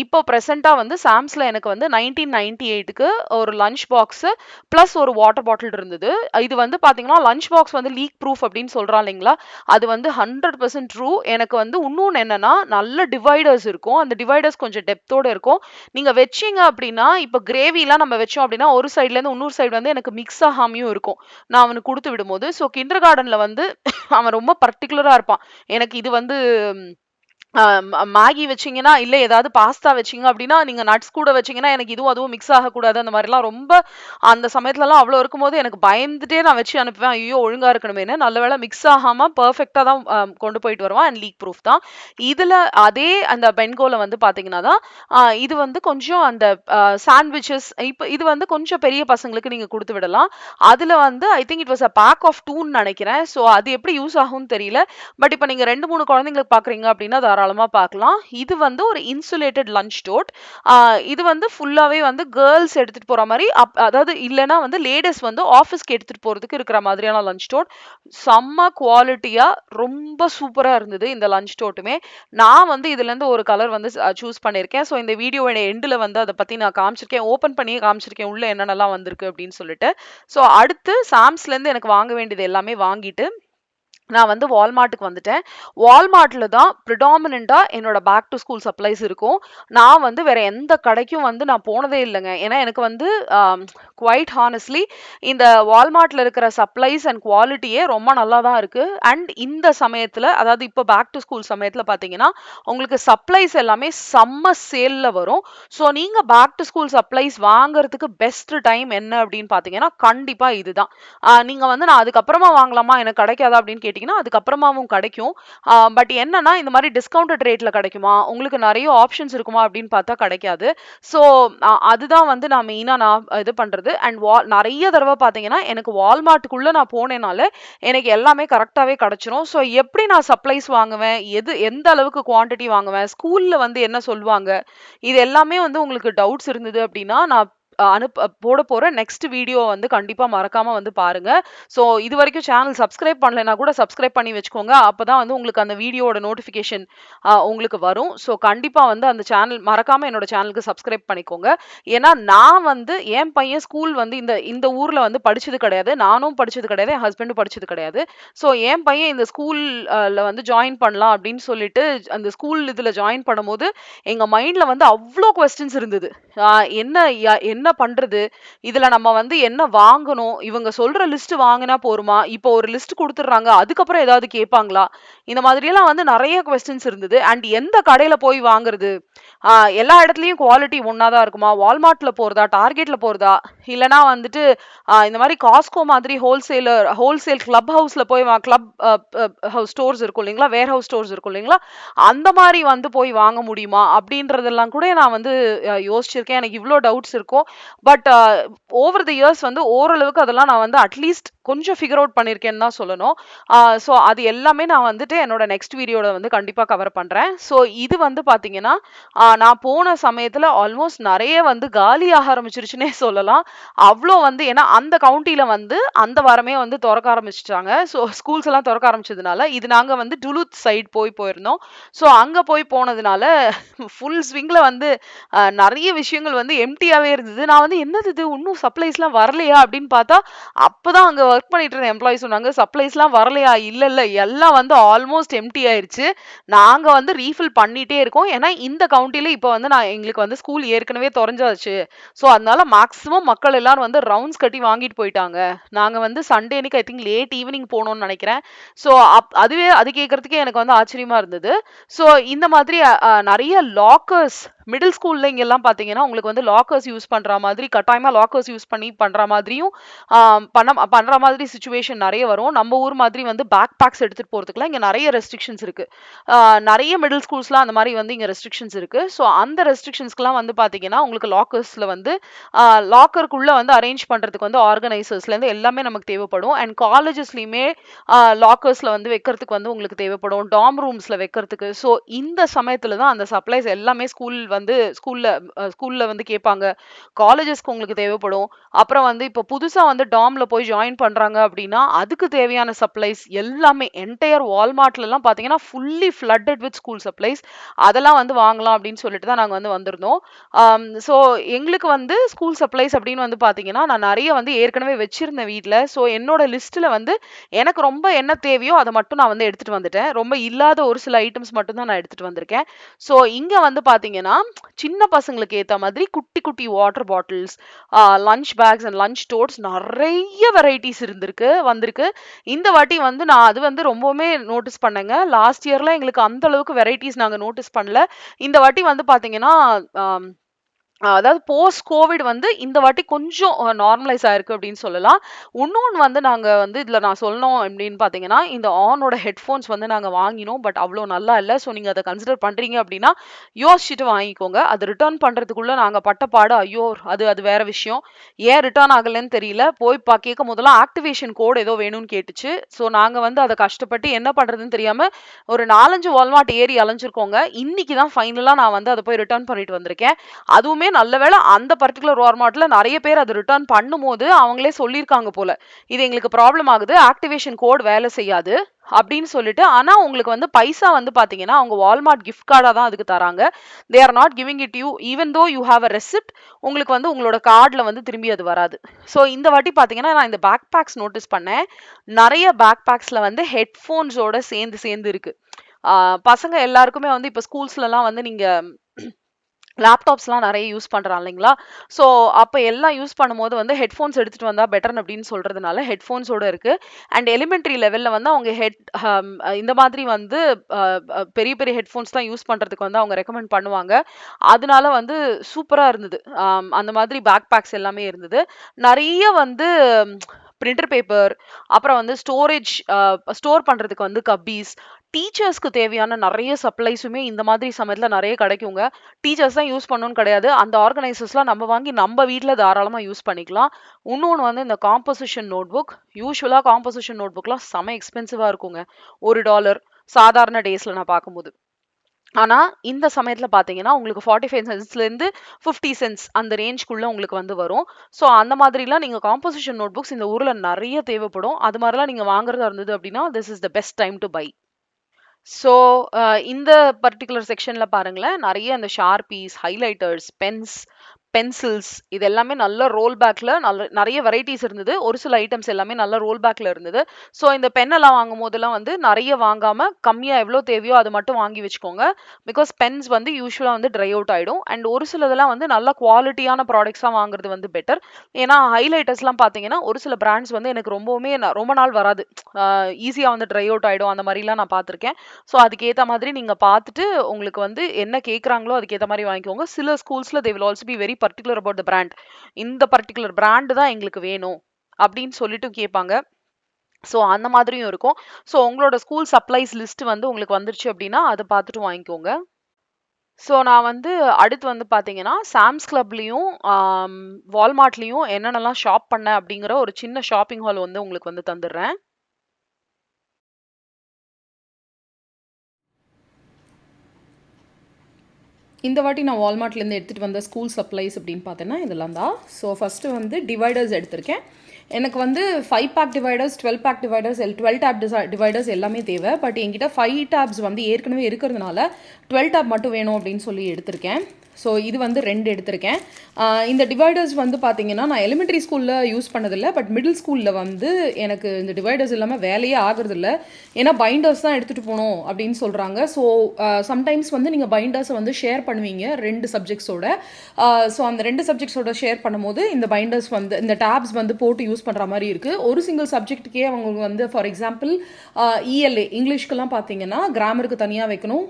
[SPEAKER 1] இப்போ ப்ரெசெண்டாக வந்து சாம்ஸில் எனக்கு வந்து நைன்டீன் நைன்டி எயிட்டுக்கு ஒரு லஞ்ச் பாக்ஸு ப்ளஸ் ஒரு வாட்டர் பாட்டில் இருந்தது. இது வந்து பார்த்தீங்கன்னா லஞ்ச் பாக்ஸ் வந்து லீக் ப்ரூஃப் அப்படின்னு சொல்கிறா இல்லைங்களா? அது வந்து ஹண்ட்ரட் பர்சன்ட் ட்ரூ எனக்கு வந்து இன்னொன்று என்னன்னா நல்ல டிவைடர்ஸ் இருக்கும். அந்த டிவைடர்ஸ் கொஞ்சம் டெப்த்தோடு இருக்கும். நீங்கள் வச்சிங்க அப்படின்னா இப்போ கிரேவிலாம் நம்ம வச்சோம் அப்படின்னா ஒரு சைட்லேருந்து இன்னொரு சைடு வந்து எனக்கு மிக்ஸ் ஆகாமையும் இருக்கும். நான் அவனுக்கு கொடுத்து விடும்போது. ஸோ கிண்டர் கார்டனில் வந்து அவன் ரொம்ப பர்டிகுலராக இருப்பான். எனக்கு இது வந்து மேகி வச்சீங்கன்னா இல்லை ஏதாவது பாஸ்தா வச்சீங்க அப்படின்னா நீங்கள் நட்ஸ் கூட வச்சிங்கன்னா எனக்கு இதுவும் அதுவும் மிக்ஸ் ஆகக்கூடாது. அந்த மாதிரிலாம் ரொம்ப அந்த சமயத்துலலாம் அவ்வளோ இருக்கும்போது எனக்கு பயந்துட்டே நான் வச்சு அனுப்புவேன். ஐயோ ஒழுங்காக இருக்கணுமேனு நல்ல வேளை மிக்ஸ் ஆகாமல் பர்ஃபெக்டாக தான் கொண்டு போயிட்டு வருவான். அண்ட் லீக் ப்ரூஃப் தான். இதில் அதே அந்த பென்கோலை வந்து பார்த்தீங்கன்னா தான் இது வந்து கொஞ்சம் அந்த சாண்ட்விச்சஸ் இப்போ இது வந்து கொஞ்சம் பெரிய பசங்களுக்கு நீங்கள் கொடுத்து விடலாம். அதில் வந்து I think it was a pack of டூன்னு நினைக்கிறேன். ஸோ அது எப்படி யூஸ் ஆகும்னு தெரியல. பட் இப்போ நீங்கள் ரெண்டு மூணு குழந்தைங்களுக்கு பார்க்குறீங்க அப்படின்னா தாராளமாக பார்க்கலாம் இது வந்து ஒரு இன்சுலேட்டட் லஞ்ச் டோட் இது வந்து ஃபுல்லாகவே வந்து கேர்ள்ஸ் எடுத்துகிட்டு போகிற மாதிரி அப்- அதாவது இல்லைன்னா வந்து லேடிஸ் வந்து ஆஃபீஸ்க்கு எடுத்துகிட்டு போகிறதுக்கு இருக்கிற மாதிரியான லஞ்ச் டோட் செம்ம குவாலிட்டியாக ரொம்ப சூப்பராக இருந்தது இந்த லஞ்ச் டோட்டுமே நான் வந்து இதுலேருந்து ஒரு கலர் வந்து சூஸ் பண்ணியிருக்கேன். ஸோ இந்த வீடியோட எண்டில் வந்து அதை பற்றி நான் காமிச்சிருக்கேன். ஓப்பன் பண்ணியே காமிச்சிருக்கேன். உள்ளே என்னென்னலாம் வந்திருக்கு அப்படின்னு சொல்லிட்டு. ஸோ அடுத்து சாம்ஸ்லேருந்து எனக்கு வாங்க வேண்டியது எல்லாமே வாங்கிட்டு நான் வந்து வால்மார்ட்டுக்கு வந்துட்டேன். வால்மார்ட்டில் தான் ப்ரிடாமினண்ட்டாக என்னோட பேக் டு ஸ்கூல் சப்ளைஸ் இருக்கும். நான் வந்து வேறு எந்த கடைக்கும் வந்து நான் போனதே இல்லைங்க. ஏன்னா எனக்கு வந்து குவைட் ஹானஸ்ட்லி இந்த வால்மார்ட்டில் இருக்கிற சப்ளைஸ் அண்ட் குவாலிட்டியே ரொம்ப நல்லா தான் இருக்குது அண்ட் இந்த சமயத்தில் அதாவது இப்போ பேக் டு ஸ்கூல் சமயத்தில் பார்த்தீங்கன்னா உங்களுக்கு சப்ளைஸ் எல்லாமே செம்ம சேலில் வரும். ஸோ நீங்கள் பேக் டு ஸ்கூல் சப்ளைஸ் வாங்குறதுக்கு பெஸ்ட் டைம் என்ன அப்படின்னு பார்த்தீங்கன்னா கண்டிப்பாக இதுதான். நீங்கள் வந்து நான் அதுக்கப்புறமா வாங்கலாமா? எனக்கு கிடைக்காதா? அப்படின்னு கேட்டிங்கன்னா அதுக்கப்புறமாவும் கிடைக்கும். பட் என்னன்னா இந்த மாதிரி டிஸ்கவுண்டட் ரேட்டில் கிடைக்குமா? உங்களுக்கு நிறைய ஆப்ஷன்ஸ் இருக்குமா? அப்படின்னு பார்த்தா கிடைக்காது. ஸோ அதுதான் வந்து நான் மெயினாக நான் இது பண்ணுறது அண்ட் வா நிறைய தடவை பார்த்தீங்கன்னா எனக்கு வால்மார்ட்டுக்குள்ளே நான் போனேனால எனக்கு எல்லாமே கரெக்டாகவே கிடைச்சிரும். ஸோ எப்படி நான் சப்ளைஸ் வாங்குவேன்? எது எந்த அளவுக்கு குவாண்டிட்டி வாங்குவேன்? ஸ்கூலில் வந்து என்ன சொல்லுவாங்க இது எல்லாமே வந்து உங்களுக்கு டவுட்ஸ் இருந்தது அப்படின்னா நான் அனுப்ப போட போகிற நெக்ஸ்ட் வீடியோ வந்து கண்டிப்பாக மறக்காமல் வந்து பாருங்கள் ஸோ இது வரைக்கும் சேனல் சப்ஸ்கிரைப் பண்ணலைன்னா கூட சப்ஸ்கிரைப் பண்ணி வச்சுக்கோங்க. அப்போ தான் வந்து உங்களுக்கு அந்த வீடியோட நோட்டிஃபிகேஷன் உங்களுக்கு வரும். ஸோ கண்டிப்பாக வந்து அந்த சேனல் மறக்காமல் என்னோட சேனலுக்கு சப்ஸ்கிரைப் பண்ணிக்கோங்க. ஏன்னா நான் வந்து என் பையன் ஸ்கூல் வந்து இந்த இந்த ஊரில் வந்து படித்தது கிடையாது. நானும் படித்தது கிடையாது. என் ஹஸ்பண்டும் படித்தது கிடையாது. ஸோ என் பையன் இந்த ஸ்கூலில் வந்து ஜாயின் பண்ணலாம் அப்படின்னு சொல்லிட்டு அந்த ஸ்கூல் இதில் ஜாயின் பண்ணும்போது எங்கள் மைண்டில் வந்து அவ்வளோ கொஸ்டின்ஸ் இருந்தது. என்ன என்ன யா- என்ன பண்றது? இதுல நம்ம வந்து என்ன வாங்கணும்? இவங்க சொல்ற லிஸ்ட் வாங்கினா போருமா இப்போ ஒரு லிஸ்ட் கொடுத்துட்றாங்க அதுக்கப்புறம் ஏதாவது கேட்பாங்களா? இந்த மாதிரி எல்லாம் வந்து நிறைய கொஸ்டின்ஸ் இருந்தது. அண்ட் எந்த கடையில போய் வாங்குறது? எல்லா இடத்துலயும் குவாலிட்டி ஒன்னாதான் இருக்குமா? வால்மார்ட்ல போறதா? டார்கெட்ல போறதா? இல்லைனா வந்துட்டு இந்த மாதிரி காஸ்கோ மாதிரி ஹோல்சேலர் ஹோல்சேல் கிளப் ஹவுஸ்ல போய் கிளப் ஹவுஸ் ஸ்டோர்ஸ் இருக்கும் இல்லைங்களா? வேர் ஹவுஸ் ஸ்டோர்ஸ் இருக்கும் இல்லைங்களா? அந்த மாதிரி வந்து போய் வாங்க முடியுமா? அப்படின்றதெல்லாம் கூட நான் வந்து யோசிச்சிருக்கேன். எனக்கு இவ்வளோ டவுட்ஸ் இருக்கும். பட் ஓவர் தி இயர்ஸ் வந்து ஓரளவுக்கு அதெல்லாம் நான் வந்து அட்லீஸ்ட் கொஞ்சம் ஃபிகர் அவுட் பண்ணியிருக்கேன்னு தான் சொல்லணும். Uh, ஸோ அது எல்லாமே நான் வந்துட்டு என்னோட நெக்ஸ்ட் வீடியோவில் வந்து கண்டிப்பாக கவர் பண்ணுறேன் ஸோ இது வந்து பார்த்தீங்கன்னா uh, நான் போன சமயத்தில் ஆல்மோஸ்ட் நிறைய வந்து காலியாக ஆரம்பிச்சிருச்சுன்னே சொல்லலாம். அவ்வளோ வந்து ஏன்னா அந்த கவுண்டியில் வந்து அந்த வாரமே வந்து திறக்க ஆரம்பிச்சிட்டாங்க. ஸோ ஸ்கூல்ஸ் எல்லாம் திறக்க ஆரம்பிச்சதுனால இது நாங்கள் வந்து டுலுத் சைட் போய் போயிருந்தோம். ஸோ அங்கே போய் போனதுனால ஃபுல் ஸ்விங்கில் வந்து uh, நிறைய விஷயங்கள் வந்து எம்டியாவே இருந்தது. நான் வந்து என்னது இது? இன்னும் சப்ளைஸ்லாம் வரலையா? அப்படின்னு பார்த்தா அப்பதான் அங்கே ஒர்க் பண்ணிட்டு இருந்த எம்ப்ளாயி சொன்னாங்க சப்ளைஸ்லாம் வரலையா? இல்லை இல்லை. எல்லாம் வந்து ஆல்மோஸ்ட் எம்டி ஆயிடுச்சு நாங்கள் வந்து ரீஃபில் பண்ணிட்டே இருக்கோம். ஏன்னா இந்த கவுண்டில இப்போ வந்து நான் எங்களுக்கு வந்து ஸ்கூல் ஏற்கனவே திறஞ்சாச்சு. ஸோ அதனால மேக்ஸிமம் மக்கள் எல்லாரும் வந்து ரவுண்ட்ஸ் கட்டி வாங்கிட்டு போயிட்டாங்க. நாங்கள் வந்து சண்டே அன்னைக்கு ஐ திங்க் லேட் ஈவினிங் போகணும்னு நினைக்கிறேன். ஸோ அப் அதுவே அது கேட்கறதுக்கே எனக்கு வந்து ஆச்சரியமா இருந்தது. ஸோ இந்த மாதிரி நிறைய லாக்கர்ஸ் மிடில் ஸ்கூல்ல இங்கெல்லாம் பார்த்தீங்கன்னா உங்களுக்கு வந்து லாக்கர்ஸ் யூஸ் பண்ணுற மாதிரி கட்டாயமாக லாக்கர்ஸ் யூஸ் பண்ணி பண்ணுற மாதிரியும் பண்ண பண்ணுற மாதிரி சுச்சுவேஷன் நிறைய வரும். நம்ம ஊர் மாதிரி வந்து பேக் பேக்ஸ் எடுத்துகிட்டு போகிறதுக்குலாம் இங்கே நிறைய ரெஸ்ட்ரிக்ஷன்ஸ் இருக்குது நிறைய மிடில் ஸ்கூல்ஸ்லாம் அந்த மாதிரி வந்து இங்கே ரெஸ்ட்ரிக்ஷன்ஸ் இருக்குது ஸோ அந்த ரெஸ்ட்ரிக்ஷன்ஸ்க்குலாம் வந்து பார்த்தீங்கன்னா உங்களுக்கு லாக்கர்ஸில் வந்து லாக்கருக்குள்ளே வந்து அரேஞ்ச் பண்ணுறதுக்கு வந்து ஆர்கனைசர்ஸ்லேருந்து எல்லாமே நமக்கு தேவைப்படும். அண்ட் காலேஜஸ்லேயுமே லாக்கர்ஸில் வந்து வைக்கிறதுக்கு வந்து உங்களுக்கு தேவைப்படும். டாம் ரூம்ஸில் வைக்கிறதுக்கு. ஸோ இந்த சமயத்தில் தான் அந்த சப்ளைஸ் எல்லாமே ஸ்கூல் வந்து ஸ்கூலில் ஸ்கூலில் வந்து கேட்பாங்க. காலேஜஸ்க்கு உங்களுக்கு தேவைப்படும். அப்புறம் வந்து இப்போ புதுசாக வந்து டாமில் போய் ஜாயின் பண்ணுறாங்க அப்படின்னா அதுக்கு தேவையான சப்ளைஸ் எல்லாமே என்டையர் வால்மார்ட்லலாம் பார்த்தீங்கன்னா fully flooded with school supplies அதெல்லாம் வந்து வாங்கலாம் அப்படின்னு சொல்லிட்டு தான் நாங்கள் வந்து வந்திருந்தோம். ஸோ எங்களுக்கு வந்து ஸ்கூல் சப்ளைஸ் அப்படின்னு வந்து பார்த்தீங்கன்னா நான் நிறைய வந்து ஏற்கனவே வச்சுருந்தேன் வீட்டில் ஸோ என்னோட லிஸ்ட்டில் வந்து எனக்கு ரொம்ப என்ன தேவையோ அதை மட்டும் நான் வந்து எடுத்துகிட்டு வந்துட்டேன். ரொம்ப இல்லாத ஒரு சில ஐட்டம்ஸ் மட்டும் தான் நான் எடுத்துகிட்டு வந்திருக்கேன். ஸோ இங்கே வந்து பார்த்தீங்கன்னா சின்ன பசங்களுக்கு ஏற்ற மாதிரி குட்டி குட்டி water bottle bottles lunch packs and lunch totes நிறைய வெரைட்டிஸ் இருந்திருக்கு வந்திருக்கு. இந்த வாட்டி வந்து நான் அது வந்து ரொம்பவுமே நோட்டீஸ் பண்ணேங்க. லாஸ்ட் இயர்ல எங்களுக்கு அந்த அளவுக்கு வெரைட்டிஸ் நாங்க நோட்டீஸ் பண்ணல. இந்த வாட்டி வந்து பாத்தீங்கன்னா அதாவது போஸ்ட் கோவிட் வந்து இந்த வாட்டி கொஞ்சம் நார்மலைஸ் ஆயிருக்கு அப்படின்னு சொல்லலாம். இன்னொன்று வந்து நாங்கள் வந்து இதில் நான் சொல்லணும் அப்படின்னு பார்த்தீங்கன்னா இந்த ஆனோட ஹெட்ஃபோன்ஸ் வந்து நாங்கள் வாங்கினோம் பட் அவ்வளோ நல்லா இல்லை. ஸோ நீங்கள் அதை கன்சிடர் பண்ணுறீங்க அப்படின்னா யோசிச்சுட்டு வாங்கிக்கோங்க. அது ரிட்டர்ன் பண்ணுறதுக்குள்ளே நாங்கள் பட்டப்பாடு ஐயோ அது அது வேற விஷயம். ஏன் ரிட்டர்ன் ஆகலைன்னு தெரியல. போய் பா கேட்கும் போதெல்லாம் ஆக்டிவேஷன் கோட் ஏதோ வேணும்னு கேட்டுச்சு. ஸோ நாங்கள் வந்து அதை கஷ்டப்பட்டு என்ன பண்ணுறதுன்னு தெரியாமல் ஒரு நாலஞ்சு வால்மார்ட் ஏறி அலைஞ்சிருக்கோங்க. இன்னைக்கு தான் ஃபைனலாக நான் வந்து அதை போய் ரிட்டர்ன் பண்ணிட்டு வந்திருக்கேன். அதுவுமே நல்ல வேளை அந்த பர்டிகுலர் வால்மார்ட்ல நிறைய பேர் அது ரிட்டர்ன் பண்ணும்போது அவங்களே சொல்லியிருக்காங்க போல. இது எங்களுக்கு ப்ராப்ளம் ஆகுது ஆக்டிவேஷன் கோட் வேலை செய்யாது அப்படின்னு சொல்லிட்டு. ஆனா உங்களுக்கு வந்து பைசா வந்து பாத்தீங்கன்னா அவங்க வால்மார்ட் கிஃப்ட் கார்டாக தான் அதுக்கு தராங்க. They are not giving it you even though you have a receipt உங்களுக்கு வந்து உங்களோட கார்டில் வந்து திரும்பி அது வராது. ஸோ இந்த வாட்டி பார்த்தீங்கன்னா நான் இந்த பேக் பேக்ஸ் நோட்டீஸ் பண்ணேன். நிறைய பேக் பேக்ஸில் வந்து ஹெட்ஃபோன்ஸோட சேர்ந்து சேர்ந்து இருக்கு. பசங்க எல்லாருக்குமே வந்து இப்போ ஸ்கூல்ஸ்லலாம் வந்து நீங்கள் லேப்டாப்ஸ்லாம் நிறைய யூஸ் பண்ணுறான் இல்லைங்களா? ஸோ அப்போ எல்லாம் யூஸ் பண்ணும்போது வந்து ஹெட்ஃபோன்ஸ் எடுத்துகிட்டு வந்தால் பெட்டர் அப்படின்னு சொல்கிறதுனால ஹெட்ஃபோன்ஸோடு இருக்குது அண்ட் எலிமெண்ட்ரி லெவலில் வந்து அவங்க ஹெட் இந்த மாதிரி வந்து பெரிய பெரிய ஹெட்ஃபோன்ஸ் தான் யூஸ் பண்ணுறதுக்கு வந்து அவங்க ரெக்கமெண்ட் பண்ணுவாங்க. அதனால வந்து சூப்பராக இருந்தது. அந்த மாதிரி பேக் பேக்ஸ் எல்லாமே இருந்தது. நிறைய வந்து பிரிண்டர் பேப்பர் அப்புறம் வந்து ஸ்டோரேஜ் ஸ்டோர் பண்ணுறதுக்கு வந்து கப்பீஸ் டீச்சர்ஸ்க்கு தேவையான நிறைய சப்ளைஸுமே இந்த மாதிரி சமயத்தில் நிறைய கிடைக்குங்க. டீச்சர்ஸ் தான் யூஸ் பண்ணணும்னு கிடையாது. அந்த ஆர்கனைசர்ஸ்லாம் நம்ம வாங்கி நம்ம வீட்டில் தாராளமாக யூஸ் பண்ணிக்கலாம். இன்னொன்று வந்து இந்த காம்போசிஷன் நோட் புக் யூஸ்வலாக காம்போசிஷன் நோட் புக்லாம் செம எக்ஸ்பென்சிவாக இருக்குங்க. ஒரு டாலர் சாதாரண டேஸில் நான் பார்க்கும்போது. ஆனால் இந்த சமயத்தில் பார்த்தீங்கன்னா உங்களுக்கு ஃபார்ட்டி ஃபைவ் சென்ட்ஸ்லேருந்து ஃபிஃப்டி சென்ட்ஸ் அந்த ரேஞ்ச்குள்ள உங்களுக்கு வந்து வரும். ஸோ அந்த மாதிரிலாம் நீங்கள் காம்போசிஷன் நோட் புக்ஸ் இந்த ஊரில் நிறைய தேவைப்படும். அது மாதிரிலாம் நீங்கள் வாங்குறதா இருந்தது அப்படின்னா this is the best time to buy so uh, இந்த பர்டிகுலர் செக்ஷன்ல பாருங்களேன் நிறைய அந்த ஷார்பீஸ் ஹைலைட்டர்ஸ் பென்ஸ் பென்சில்ஸ் இது எல்லாமே நல்ல ரோல் பேக்கில் நல்ல நிறைய வெரைட்டிஸ் இருந்தது. ஒரு சில ஐட்டம்ஸ் எல்லாமே நல்ல ரோல் பேக்கில் இருந்தது. ஸோ இந்த பென் எல்லாம் வாங்கும் போதெல்லாம் வந்து நிறைய வாங்காமல் கம்மியாக எவ்வளோ தேவையோ அது மட்டும் வாங்கி வச்சுக்கோங்க. பிகாஸ் பென்ஸ் வந்து யூஸ்வலாக வந்து ட்ரை அவுட் ஆகிடும் அண்ட் ஒரு சிலதெல்லாம் வந்து நல்ல குவாலிட்டியான ப்ராடக்ட்ஸாக வாங்குறது வந்து பெட்டர் ஏன்னா ஹைலைட்டர்ஸ்லாம் பார்த்தீங்கன்னா ஒரு சில பிராண்ட்ஸ் வந்து எனக்கு ரொம்பவுமே ரொம்ப நாள் வராது. ஈஸியாக வந்து ட்ரை அவுட் ஆகிடும் அந்த மாதிரிலாம் நான் பார்த்துருக்கேன். ஸோ அதுக்கேற்ற மாதிரி நீங்கள் பார்த்துட்டு உங்களுக்கு வந்து என்ன கேட்குறாங்களோ அதுக்கேற்ற மாதிரி வாங்கிக்கோங்க. சில ஸ்கூல்ஸில் they will also be very particular about the brand இந்த பர்டிகுலர் பிராண்டு தான் எங்களுக்கு வேணும் அப்படின்னு சொல்லிட்டு கேட்பாங்க. ஸோ அந்த மாதிரியும் இருக்கும். ஸோ உங்களோட ஸ்கூல் சப்ளைஸ் லிஸ்ட் வந்து உங்களுக்கு வந்துருச்சு அப்படின்னா அதை பார்த்துட்டு வாங்கிக்கோங்க. ஸோ நான் வந்து அடுத்து வந்து பார்த்தீங்கன்னா சாம்ஸ் கிளப்லேயும் வால்மார்ட்லேயும் என்னென்னலாம் ஷாப் பண்ணேன் அப்படிங்கிற ஒரு சின்ன ஷாப்பிங் ஹால் வந்து உங்களுக்கு வந்து தந்துடுறேன்.
[SPEAKER 2] இந்த வாட்டி நான் வால்மார்ட்லேருந்து எடுத்துகிட்டு வந்த ஸ்கூல் சப்ளைஸ் அப்படின்னு பார்த்தேன்னா இதெல்லாம் தான். ஸோ ஃபஸ்ட்டு வந்து டிவைடர்ஸ் எடுத்திருக்கேன். எனக்கு வந்து five pack dividers twelve pack dividers L twelve tab dividers எல்லாமே தேவை. பட் என்கிட்ட ஃபைவ் டேப்ஸ் வந்து ஏற்கனவே இருக்கிறதுனால டுவெல் டேப் மட்டும் வேணும் அப்படின்னு சொல்லி எடுத்திருக்கேன். ஸோ இது வந்து ரெண்டு எடுத்திருக்கேன். இந்த டிவைடர்ஸ் வந்து பார்த்தீங்கன்னா நான் எலிமெண்ட்ரி ஸ்கூலில் யூஸ் பண்ணதில்லை பட் மிடில் ஸ்கூலில் வந்து எனக்கு இந்த டிவைடர்ஸ் இல்லாமல் வேலையே ஆகுறதில்ல. ஏன்னா பைண்டர்ஸ் தான் எடுத்துகிட்டு போகணும் அப்படின்னு சொல்கிறாங்க ஸோ சம்டைம்ஸ் வந்து நீங்கள் பைண்டர்ஸை வந்து ஷேர் பண்ணுவீங்க ரெண்டு சப்ஜெக்ட்ஸோட ஸோ அந்த ரெண்டு சப்ஜெக்ட்ஸோட ஷேர் பண்ணும்போது இந்த பைண்டர்ஸ் வந்து இந்த டேப்ஸ் வந்து போட்டு யூஸ் பண்ணுற மாதிரி இருக்குது ஒரு சிங்கிள் சப்ஜெக்ட்டுக்கே அவங்க வந்து ஃபார் எக்ஸாம்பிள் இஎல்ஏ இங்கிலீஷ்க்கெல்லாம் பார்த்தீங்கன்னா கிராமருக்கு தனியாக வைக்கணும்.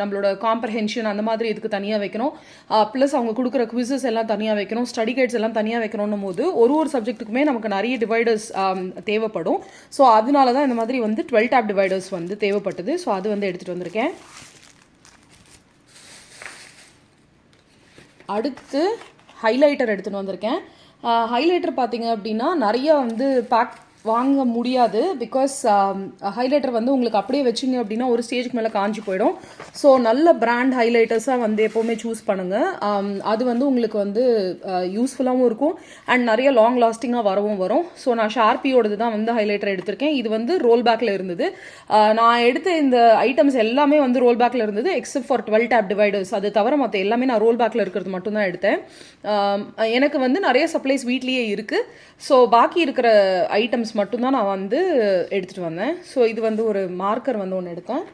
[SPEAKER 2] நம்மளோட காம்ப்ரஹென்ஷன் அந்த மாதிரி இதுக்கு தனியாக வைக்கணும். ப்ளஸ் அவங்க கொடுக்குற குவிசஸ் எல்லாம் தனியாக வைக்கணும் ஸ்டடி கைட்ஸ் எல்லாம் தனியாக வைக்கணும்னும் போது ஒரு ஒரு சப்ஜெக்ட்டுக்குமே நமக்கு நிறைய டிவைடர்ஸ் um, தேவைப்படும். ஸோ அதனால தான் இந்த மாதிரி வந்து டுவெல் டேப் டிவைடர்ஸ் வந்து தேவைப்பட்டது. ஸோ அது வந்து எடுத்துகிட்டு வந்திருக்கேன். அடுத்து ஹைலைட்டர் எடுத்துகிட்டு வந்திருக்கேன். ஹைலைட்டர் பார்த்தீங்க அப்படின்னா நிறைய வந்து பேக் வாங்க முடியாது பிகாஸ் ஹைலைட்டர் um, வந்து உங்களுக்கு அப்படியே வச்சிங்க அப்படின்னா ஒரு ஸ்டேஜ்க்கு மேலே காஞ்சி போயிடும். ஸோ நல்ல பிராண்ட் ஹைலைட்டர்ஸாக வந்து எப்போவுமே சூஸ் பண்ணுங்கள் um, அது வந்து உங்களுக்கு வந்து uh, யூஸ்ஃபுல்லாகவும் இருக்கும் அண்ட் நிறைய லாங் லாஸ்டிங்காக வரவும் வரும். ஸோ நான் ஷார்பியோடது தான் வந்து ஹைலைட்டர் எடுத்திருக்கேன். இது வந்து ரோல் பேக்கில் இருந்தது uh, நான் எடுத்த இந்த ஐட்டம்ஸ் எல்லாமே வந்து ரோல் பேக்கில் இருந்தது except for twelve tab dividers அது தவிர மற்ற எல்லாமே நான் ரோல் பேக்கில் இருக்கிறது மட்டும்தான் எடுத்தேன். Um, எனக்கு வந்து நிறைய சப்ளைஸ் வீட்லேயே இருக்குது ஸோ பாக்கி இருக்கிற ஐட்டம்ஸ் மட்டும்தான் நான் வந்து எடுத்துகிட்டு வந்தேன். ஸோ இது வந்து ஒரு மார்க்கர் வந்து ஒன்று எடுத்தேன்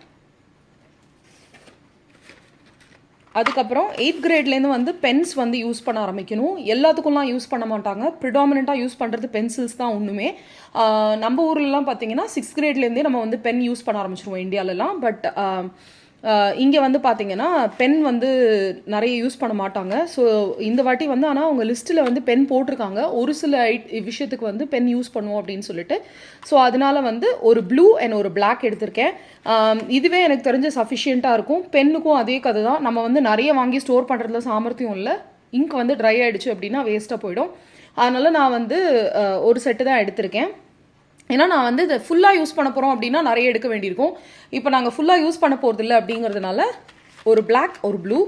[SPEAKER 2] அதுக்கப்புறம் எயித் கிரேட்லேருந்து வந்து பென்ஸ் வந்து யூஸ் பண்ண ஆரம்பிக்கணும். எல்லாத்துக்கும்லாம் யூஸ் பண்ண மாட்டாங்க. ப்ரிடாமினண்ட்டாக யூஸ் பண்ணுறது பென்சில்ஸ் தான் ஒன்றுமே நம்ம ஊர்லலாம் பார்த்தீங்கன்னா சிக்ஸ்த் கிரேட்லேருந்தே நம்ம வந்து பென் யூஸ் பண்ண ஆரம்பிச்சிருவோம் இந்தியாவிலலாம் பட் இங்கே வந்து பார்த்தீங்கன்னா பென் வந்து நிறைய யூஸ் பண்ண மாட்டாங்க. ஸோ இந்த வாட்டி வந்து ஆனால் அவங்க லிஸ்ட்டில் வந்து பென் போட்டிருக்காங்க. ஒரு சில விஷயத்துக்கு வந்து பென் யூஸ் பண்ணுவோம் அப்படின்னு சொல்லிட்டு. ஸோ அதனால வந்து ஒரு ப்ளூ அண்ட் ஒரு பிளாக் எடுத்திருக்கேன். இதுவே எனக்கு தெரிஞ்ச சஃபிஷியண்ட்டாக இருக்கும். பென்னுக்கும் அதே கதை தான். நம்ம வந்து நிறைய வாங்கி ஸ்டோர் பண்ணுறதுல சாமர்த்தியம் இல்லை. இங்க் வந்து ட்ரை ஆகிடுச்சு அப்படின்னா வேஸ்ட்டாக போயிடும். அதனால் நான் வந்து ஒரு செட்டு தான் எடுத்திருக்கேன். ஏன்னா நான் வந்து இதை ஃபுல்லாக யூஸ் பண்ண போகிறோம் அப்படின்னா நிறைய எடுக்க வேண்டியிருக்கும். இப்போ நாங்கள் ஃபுல்லாக யூஸ் பண்ண போகிறதில்ல அப்படிங்கிறதுனால ஒரு பிளாக் ஒரு ப்ளூ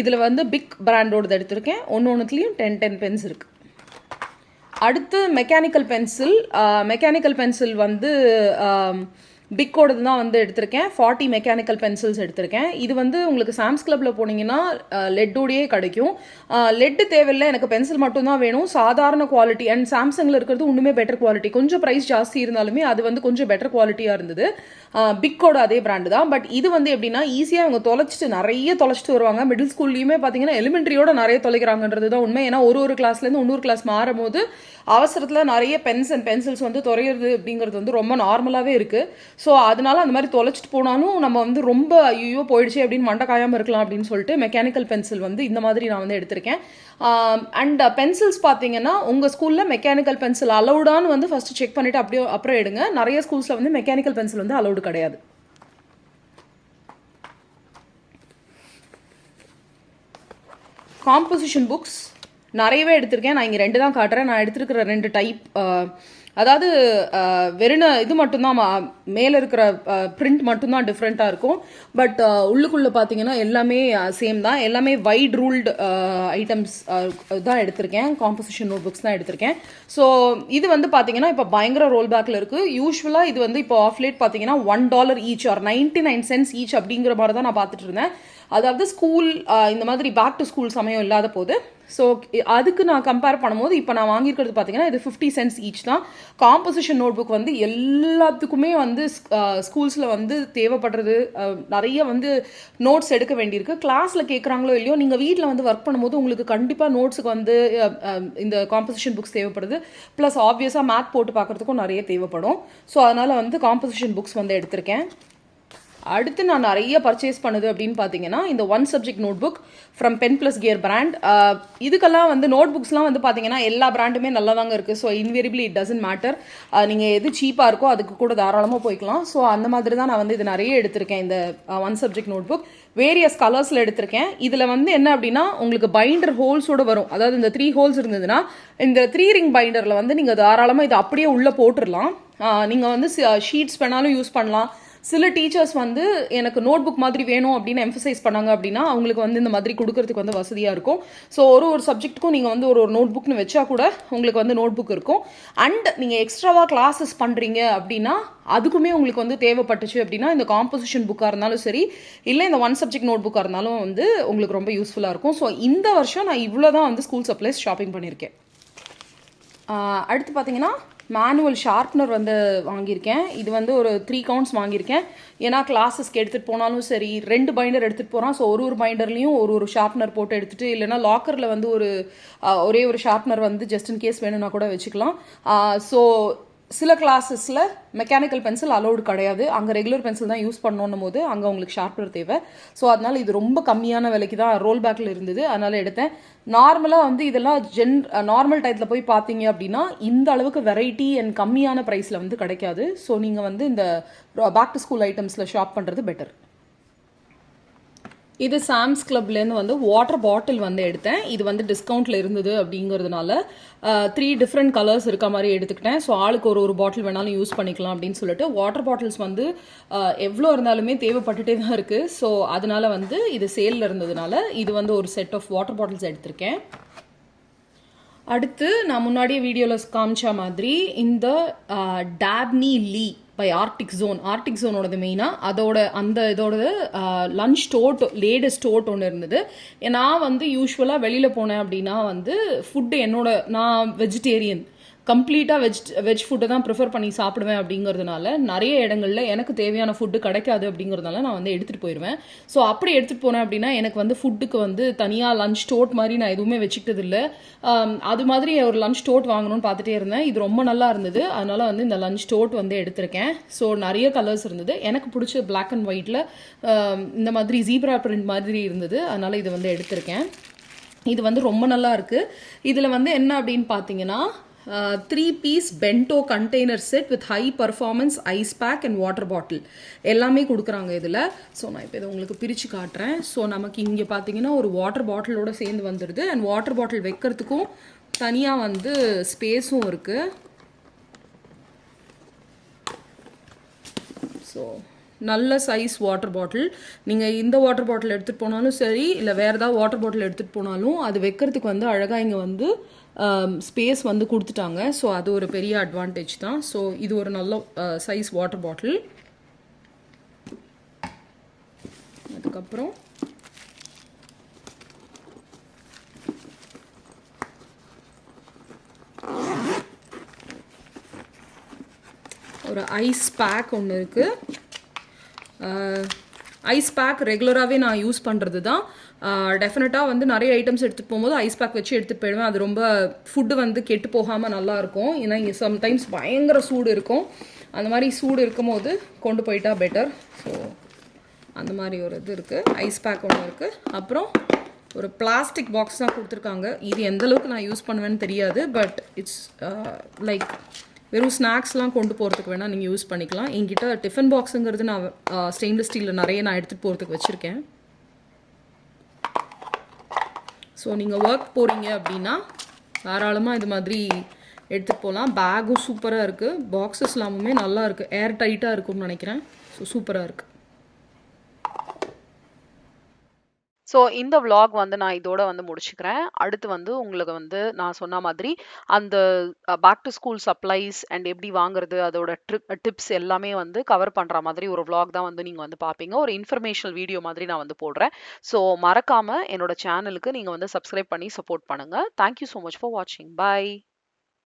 [SPEAKER 2] இதில் வந்து பிக் பிராண்டோடது எடுத்திருக்கேன். ஒன்று ஒன்றுத்துலேயும் டென் டென் பென்ஸ் இருக்குது அடுத்து மெக்கானிக்கல் பென்சில் மெக்கானிக்கல் பென்சில் வந்து பிக்கோடது தான் வந்து எடுத்திருக்கேன். ஃபார்ட்டி மெக்கானிக்கல் பென்சில்ஸ் எடுத்திருக்கேன். இது வந்து உங்களுக்கு சாம்ஸ் கிளப்பில் போனீங்கன்னா லெட்டோடையே கிடைக்கும். லெட்டு தேவையில்லை எனக்கு பென்சில் மட்டும்தான் வேணும். சாதாரண குவாலிட்டி அண்ட் சாம்சங்கில் இருக்கிறது ஒன்றுமே பெட்டர் குவாலிட்டி கொஞ்சம் ப்ரைஸ் ஜாஸ்தி இருந்தாலுமே அது வந்து கொஞ்சம் பெட்டர் குவாலிட்டியாக இருந்தது. பிக்கோட அதே பிராண்டு தான். பட் இது வந்து எப்படின்னா ஈஸியாக அவங்க தொலைச்சிட்டு நிறைய தொலைச்சிட்டு வருவாங்க. மிடில் ஸ்கூல்லையுமே பார்த்தீங்கன்னா எலிமெண்ட்ரியோட நிறைய தொலைக்கிறாங்கன்றது தான் உண்மை. ஏன்னா ஒரு ஒரு கிளாஸ்லேருந்து இன்னொரு கிளாஸ் மாறும்போது அவசரத்தில் நிறைய பென்ஸ் அண்ட் பென்சில்ஸ் வந்து துறையிறது அப்படிங்கிறது வந்து ரொம்ப நார்மலாகவே இருக்குது ஸோ அதனால அந்த மாதிரி தொலைச்சிட்டு போனாலும் நம்ம வந்து ரொம்ப ஐயோ போயிடுச்சு அப்படின்னு மண்டை காயாமல் இருக்கலாம் அப்படின்னு சொல்லிட்டு மெக்கானிக்கல் பென்சில் வந்து இந்த மாதிரி நான் வந்து எடுத்திருக்கேன். அண்ட் பென்சில்ஸ் பார்த்தீங்கன்னா உங்கள் ஸ்கூலில் மெக்கானிக்கல் பென்சில் அலௌடான்னு வந்து ஃபஸ்ட்டு செக் பண்ணிவிட்டு அப்படியே அப்புறம் எடுங்க. நிறைய ஸ்கூல்ஸில் வந்து மெக்கானிக்கல் பென்சில் வந்து அலௌடு கிடையாது. காம்போசிஷன் புக்ஸ் நிறையவே எடுத்திருக்கேன். நான் இங்கே ரெண்டு தான் காட்டுறேன். நான் எடுத்திருக்கிற ரெண்டு டைப் அதாவது வெறும் இது மட்டும்தான் மேலே இருக்கிற பிரிண்ட் மட்டும்தான் டிஃப்ரெண்ட்டாக இருக்கும். பட் உள்ளுக்குள்ளே பார்த்தீங்கன்னா எல்லாமே சேம் தான். எல்லாமே வைட் ரூல்டு ஐட்டம்ஸ் தான் எடுத்திருக்கேன். காம்போசிஷன் நோட் புக்ஸ் தான் எடுத்திருக்கேன். ஸோ இது வந்து பார்த்தீங்கன்னா இப்போ பயங்கர ரோல் பேக்கில் இருக்குது யூஸ்வலாக இது வந்து இப்போ ஆஃப்லேட் பார்த்தீங்கன்னா one dollar each or ninety nine cents each அப்படிங்கிற மாதிரி தான் நான் பார்த்துட்டு இருந்தேன். அதாவது ஸ்கூல் இந்த மாதிரி பேக் டு ஸ்கூல் சமயம் இல்லாத போது. ஸோ அதுக்கு நான் கம்பேர் பண்ணும்போது இப்போ நான் வாங்கியிருக்கிறது பார்த்தீங்கன்னா இது ஃபிஃப்டி சென்ஸ் ஈச் தான். காம்போசிஷன் நோட் புக் வந்து எல்லாத்துக்குமே வந்து ஸ்கூல்ஸில் வந்து தேவைப்படுறது நிறைய வந்து நோட்ஸ் எடுக்க வேண்டியிருக்கு. கிளாஸில் கேட்குறாங்களோ இல்லையோ நீங்கள் வீட்டில் வந்து ஒர்க் பண்ணும்போது உங்களுக்கு கண்டிப்பாக நோட்ஸுக்கு வந்து இந்த காம்போசிஷன் புக்ஸ் தேவைப்படுது. ப்ளஸ் ஆப்வியஸாக மேத் போட்டு பார்க்குறதுக்கும் நிறைய தேவைப்படும். ஸோ அதனால் வந்து காம்போசிஷன் புக்ஸ் வந்து எடுத்திருக்கேன். அடுத்து நான் நிறைய பர்ச்சேஸ் பண்ணுது அப்படின்னு பார்த்தீங்கன்னா இந்த one subject notebook from Pen plus Gear brand இதுக்கெல்லாம் வந்து நோட் புக்ஸ்லாம் வந்து பார்த்தீங்கன்னா எல்லா பிராண்டுமே நல்லா தாங்க இருக்குது so invariably it doesn't matter நீங்கள் எது சீப்பாக இருக்கோ அதுக்கு கூட தாராளமாக போய்க்கலாம். ஸோ அந்த மாதிரி தான் நான் வந்து இது நிறைய எடுத்திருக்கேன் இந்த one subject note book various கலர்ஸில் எடுத்திருக்கேன். இதில் வந்து என்ன அப்படின்னா உங்களுக்கு பைண்டர் ஹோல்ஸோட வரும். அதாவது இந்த த்ரீ ஹோல்ஸ் இருந்ததுன்னா இந்த த்ரீ ரிங் பைண்டரில் வந்து நீங்கள் தாராளமாக இதை அப்படியே உள்ளே போட்டுடலாம் நீங்கள் வந்து ஷீட்ஸ் வேணாலும் யூஸ் பண்ணலாம். சில டீச்சர்ஸ் வந்து எனக்கு நோட் புக் மாதிரி வேணும் அப்படின்னு எம்ஃபசைஸ் பண்ணாங்க அப்படின்னா அவங்களுக்கு வந்து இந்த மாதிரி கொடுக்கறதுக்கு வந்து வசதியாக இருக்கும். ஸோ ஒரு ஒரு சப்ஜெக்ட்டுக்கும் நீங்கள் வந்து ஒரு ஒரு நோட் புக்னு வச்சா கூட உங்களுக்கு வந்து நோட் புக் இருக்கும் அண்ட் நீங்கள் எக்ஸ்ட்ராவாக கிளாஸஸ் பண்ணுறீங்க அப்படின்னா அதுக்குமே உங்களுக்கு வந்து தேவைப்பட்டுச்சு அப்படின்னா இந்த காம்போசிஷன் புக்காக இருந்தாலும் சரி இல்லை இந்த ஒன் சப்ஜெக்ட் நோட் புக்காக இருந்தாலும் வந்து உங்களுக்கு ரொம்ப யூஸ்ஃபுல்லாக இருக்கும். ஸோ இந்த வருஷம் நான் இவ்வளோ தான் வந்து ஸ்கூல் சப்ளைஸ் ஷாப்பிங் பண்ணியிருக்கேன் அடுத்து பார்த்தீங்கன்னா மேனுவல் ஷார்ப்னர் வந்து வாங்கியிருக்கேன். இது வந்து ஒரு த்ரீ கவுண்ட்ஸ் வாங்கியிருக்கேன். ஏன்னா கிளாஸஸ்க்கு எடுத்துகிட்டு போனாலும் சரி ரெண்டு பைண்டர் எடுத்துகிட்டு போகிறோம் ஸோ ஒரு ஒரு பைண்டர்லேயும் ஒரு ஒரு ஷார்ப்னர் போட்டு எடுத்துகிட்டு இல்லைனா லாக்கரில் வந்து ஒரு ஒரே ஒரு ஷார்ப்னர் வந்து ஜஸ்ட் இன் கேஸ் வேணும்னா கூட வச்சுக்கலாம். ஸோ சில கிளாஸஸில் மெக்கானிக்கல் பென்சில் அலௌடு கிடையாது. அங்கே ரெகுலர் பென்சில் தான் யூஸ் பண்ணணும் போது அங்கே உங்களுக்கு ஷார்ப்னர் தேவை. ஸோ அதனால் இது ரொம்ப கம்மியான விலைக்கு தான் ரோல் பேக்கில் இருந்தது. அதனால் எடுத்தேன். நார்மலாக வந்து இதெல்லாம் ஜென் நார்மல் டயத்தில் போய் பார்த்தீங்க அப்படின்னா இந்த அளவுக்கு வெரைட்டி அண்ட் கம்மியான ப்ரைஸில் வந்து கிடைக்காது. ஸோ நீங்கள் வந்து இந்த பேக் டு ஸ்கூல் ஐட்டம்ஸில் ஷாப் பண்ணுறது பெட்டர் இது சாம்ஸ் கிளப்லேருந்து வந்து வாட்டர் பாட்டில் வந்து எடுத்தேன். இது வந்து டிஸ்கவுண்ட்டில் இருந்தது அப்படிங்கிறதுனால த்ரீ டிஃப்ரெண்ட் கலர்ஸ் இருக்க மாதிரி எடுத்துக்கிட்டேன். ஸோ ஆளுக்கு ஒரு ஒரு பாட்டில் வேணாலும் யூஸ் பண்ணிக்கலாம் அப்படின்னு சொல்லிட்டு வாட்டர் பாட்டில்ஸ் வந்து எவ்வளோ இருந்தாலுமே தேவைப்பட்டுட்டே தான் இருக்குது ஸோ அதனால வந்து இது சேலில் இருந்ததுனால இது வந்து ஒரு செட் ஆஃப் வாட்டர் பாட்டில்ஸ் எடுத்திருக்கேன். அடுத்து நான் முன்னாடியே வீடியோவில் காமிச்ச மாதிரி இந்த Daphne Lee by Arctic Zone Arctic ஜோனோடது மெயினாக அதோட அந்த இதோட லஞ்ச் டோட் லேடஸ்ட் டோட் ஒன்று இருந்தது. நான் வந்து யூஸ்வலாக வெளியில் போனேன் அப்படின்னா வந்து ஃபுட்டு என்னோட நான் வெஜிடேரியன் கம்ப்ளீட்டாக வெஜ் வெஜ் ஃபுட்டை தான் ப்ரிஃபர் பண்ணி சாப்பிடுவேன் அப்படிங்கிறதுனால நிறைய இடங்களில் எனக்கு தேவையான ஃபுட்டு கிடைக்காது அப்படிங்கிறதுனால நான் வந்து எடுத்துகிட்டு போயிடுவேன் ஸோ அப்படி எடுத்துகிட்டு போனேன் அப்படின்னா எனக்கு வந்து ஃபுட்டுக்கு வந்து தனியாக லஞ்ச் டோட் மாதிரி நான் எதுவுமே வச்சுக்கிட்டது இல்லை. அது மாதிரி ஒரு லஞ்ச் டோட் வாங்கணும்னு பார்த்துட்டே இருந்தேன். இது ரொம்ப நல்லா இருந்தது. அதனால் வந்து இந்த லஞ்ச் டோட் வந்து எடுத்திருக்கேன். ஸோ நிறைய கலர்ஸ் இருந்தது. எனக்கு பிடிச்ச பிளாக் அண்ட் ஒயிட்டில் இந்த மாதிரி ஜீப்ரா பிரிண்ட் மாதிரி இருந்தது. அதனால் இது வந்து எடுத்திருக்கேன். இது வந்து ரொம்ப நல்லா இருக்குது இதில் வந்து என்ன அப்படின்னு பார்த்தீங்கன்னா three piece bento container set with high performance ice pack and water bottle எல்லாமே கொடுக்குறாங்க இதில். ஸோ நான் இப்போ இதை உங்களுக்கு பிரித்து காட்டுறேன். ஸோ நமக்கு இங்கே பார்த்தீங்கன்னா ஒரு வாட்டர் பாட்டிலோட சேர்ந்து வந்துடுது அண்ட் வாட்டர் பாட்டில் வைக்கிறதுக்கும் தனியாக வந்து ஸ்பேஸும் இருக்குது ஸோ நல்ல சைஸ் வாட்டர் பாட்டில் நீங்கள் இந்த வாட்டர் பாட்டில் எடுத்துகிட்டு போனாலும் சரி இல்லை வேறு ஏதாவது வாட்டர் பாட்டில் எடுத்துகிட்டு போனாலும் அது வைக்கிறதுக்கு வந்து அழகாக இங்கே வந்து Um, ஸ்பேஸ் வந்து கொடுத்துட்டாங்க. ஸோ அது ஒரு பெரிய அட்வான்டேஜ் தான். ஸோ இது ஒரு நல்ல சைஸ் வாட்டர் பாட்டில் அதுக்கப்புறம் ஒரு ஐஸ் பேக் ஒன்று இருக்குது ஐஸ் பேக் ரெகுலராகவே நான் யூஸ் பண்ணுறது தான் டெஃபினட்டாக வந்து நிறைய ஐட்டம்ஸ் எடுத்துகிட்டு போகும்போது ஐஸ் பேக் வச்சு எடுத்துகிட்டு போயிடுவேன். அது ரொம்ப ஃபுட்டு வந்து கெட்டு போகாமல் நல்லாயிருக்கும். ஏன்னா இங்கே சம்டைம்ஸ் பயங்கர சூடு இருக்கும். அந்த மாதிரி சூடு இருக்கும்போது கொண்டு போயிட்டா பெட்டர் ஸோ அந்த மாதிரி ஒரு இது இருக்குது ஐஸ் பேக் ஒன்று இருக்குது அப்புறம் ஒரு பிளாஸ்டிக் பாக்ஸ் தான் கொடுத்துருக்காங்க. இது எந்த அளவுக்கு நான் யூஸ் பண்ணுவேன்னு தெரியாது பட் இட்ஸ் லைக் வெறும் ஸ்நாக்ஸ்லாம் கொண்டு போகிறதுக்கு வேணால் நீங்கள் யூஸ் பண்ணிக்கலாம். என்கிட்ட டிஃபன் பாக்ஸுங்கிறது நான் ஸ்டெயின்லெஸ் ஸ்டீலில் நிறைய நான் எடுத்துகிட்டு போகிறதுக்கு வச்சுருக்கேன். ஸோ நீங்கள் ஒர்க் போகிறீங்க அப்படின்னா தாராளமாக இது மாதிரி எடுத்துகிட்டு போகலாம் பேகும் சூப்பராக இருக்குது பாக்ஸஸ் எல்லாமுமே நல்லா இருக்குது ஏர் டைட்டாக இருக்கும்னு நினைக்கிறேன். ஸோ சூப்பராக இருக்குது
[SPEAKER 1] ஸோ இந்த vlog வந்து நான் இதோட வந்து முடிச்சுக்கிறேன். அடுத்து வந்து உங்களுக்கு வந்து நான் சொன்ன மாதிரி அந்த back to school supplies and எப்படி வாங்குறது அதோட ட்ரிப் டிப்ஸ் எல்லாமே வந்து கவர் பண்ணுற மாதிரி ஒரு vlog தான் வந்து நீங்கள் வந்து பார்ப்பீங்க ஒரு இன்ஃபர்மேஷனல் வீடியோ மாதிரி நான் வந்து போடுறேன். ஸோ மறக்காமல் என்னோட சேனலுக்கு நீங்கள் வந்து சப்ஸ்கிரைப் பண்ணி சப்போர்ட் பண்ணுங்கள் thank you so much for வாட்சிங் பை